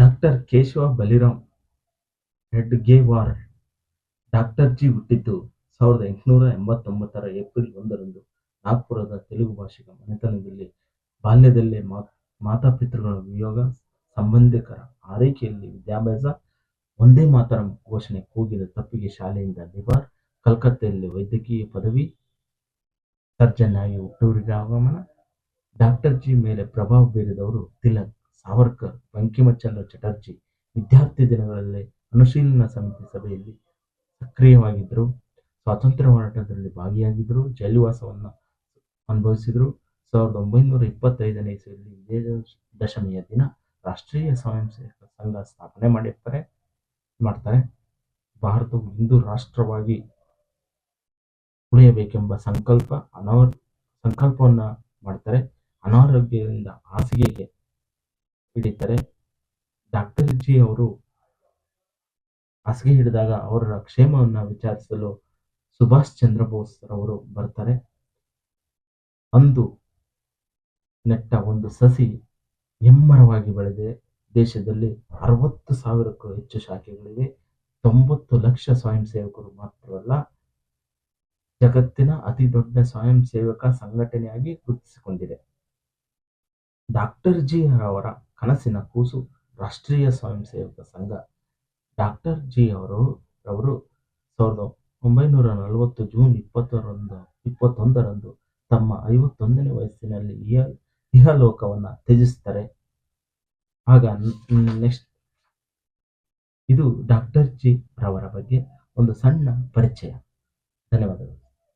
Doctor Keshava Baliram Hedgewar doctor ji ಹುಟ್ಟಿದ್ದು ಸಾವಿರದ ಎಂಟುನೂರ ಎಂಬತ್ತೊಂಬತ್ತರ ಏಪ್ರಿಲ್ ಒಂದರಂದು ನಾಗ್ಪುರದ ತೆಲುಗು ಭಾಷಿಕ ಮನೆತನದಲ್ಲಿ. ಬಾಲ್ಯದಲ್ಲೇ ಮಾತಾಪಿತೃಗಳ ವಿಯೋಗ ಸಂಬಂಧಿಕರ ಆರೈಕೆಯಲ್ಲಿ ವಿದ್ಯಾಭ್ಯಾಸ, ಒಂದೇ ಮಾತರ ಘೋಷಣೆ ಕೂಗಿದ ತಪ್ಪಿಗೆ ಶಾಲೆಯಿಂದ ನಿವಾರ್, ಕಲ್ಕತ್ತೆಯಲ್ಲಿ ವೈದ್ಯಕೀಯ ಪದವಿ, ಸರ್ಜನ್ ಆಗಿ ಹುಟ್ಟೂರಿಗೆ ಆಗಮನ. ಡಾಕ್ಟರ್ ಜಿ ಮೇಲೆ ಪ್ರಭಾವ ಬೀರಿದವರು ತಿಲಕ್. ಸಾವರ್ಕರ್ ಬಂಕಿಮಚಂದ್ರ ಚಟರ್ಜಿ ವಿದ್ಯಾರ್ಥಿ ದಿನಗಳಲ್ಲಿ ಅನುಶೀಲನಾ ಸಮಿತಿ ಸಭೆಯಲ್ಲಿ ಸಕ್ರಿಯವಾಗಿದ್ದರು. ಸ್ವಾತಂತ್ರ್ಯ ಹೋರಾಟದಲ್ಲಿ ಭಾಗಿಯಾಗಿದ್ದರು. ಜೈಲುವಾಸವನ್ನು ಅನುಭವಿಸಿದರು. ಸಾವಿರದ ಒಂಬೈನೂರ ಇಪ್ಪತ್ತೈದನೇ ಇಸವಿಯಲ್ಲಿ ವಿಜಯದಶಮಿಯ ದಿನ ರಾಷ್ಟ್ರೀಯ ಸ್ವಯಂ ಸೇವಕ ಸಂಘ ಸ್ಥಾಪನೆ ಮಾಡಿರ್ತಾರೆ, ಮಾಡ್ತಾರೆ. ಭಾರತವು ಹಿಂದೂ ರಾಷ್ಟ್ರವಾಗಿ ಉಳಿಯಬೇಕೆಂಬ ಸಂಕಲ್ಪ ಅನಾವ ಸಂಕಲ್ಪವನ್ನು ಮಾಡ್ತಾರೆ. ಅನಾರೋಗ್ಯದಿಂದ ಹಾಸಿಗೆಗೆ ಹಿಡಿತಾರೆ. ಡಾಕ್ಟರ್ ಜಿ ಅವರು ಹಾಸಿಗೆ ಹಿಡಿದಾಗ ಅವರ ಕ್ಷೇಮವನ್ನ ವಿಚಾರಿಸಲು ಸುಭಾಷ್ ಚಂದ್ರ ಬೋಸ್ ರವರು ಬರ್ತಾರೆ. ಅಂದು ನೆಟ್ಟ ಒಂದು ಸಸಿ ಹೆಮ್ಮರವಾಗಿ ಬೆಳೆದಿದೆ. ದೇಶದಲ್ಲಿ ಅರವತ್ತು ಸಾವಿರಕ್ಕೂ ಹೆಚ್ಚು ಶಾಖೆಗಳಿವೆ. ತೊಂಬತ್ತು ಲಕ್ಷ ಸ್ವಯಂ ಸೇವಕರು ಮಾತ್ರವಲ್ಲ, ಜಗತ್ತಿನ ಅತಿ ದೊಡ್ಡ ಸ್ವಯಂ ಸೇವಕ ಸಂಘಟನೆಯಾಗಿ ಗುರುತಿಸಿಕೊಂಡಿದೆ. ಡಾಕ್ಟರ್ ಜಿ ಅವರ ಕನಸಿನ ಕೂಸು ರಾಷ್ಟ್ರೀಯ ಸ್ವಯಂ ಸೇವಕ ಸಂಘ. ಡಾಕ್ಟರ್ ಜಿ ಅವರು ಅವರು ಸಾವಿರದ ಒಂಬೈನೂರ ನಲವತ್ತು ಜೂನ್ ಇಪ್ಪತ್ತರಂದು, ಇಪ್ಪತ್ತೊಂದರಂದು ತಮ್ಮ ಐವತ್ತೊಂದನೇ ವಯಸ್ಸಿನಲ್ಲಿ ಇಹ, ಇಹಲೋಕವನ್ನು ತ್ಯಜಿಸ್ತಾರೆ ಆಗ ನೆಕ್ಸ್ಟ್ ಇದು ಡಾಕ್ಟರ್ ಜಿ ರವರ ಬಗ್ಗೆ ಒಂದು ಸಣ್ಣ ಪರಿಚಯ. ಧನ್ಯವಾದಗಳು.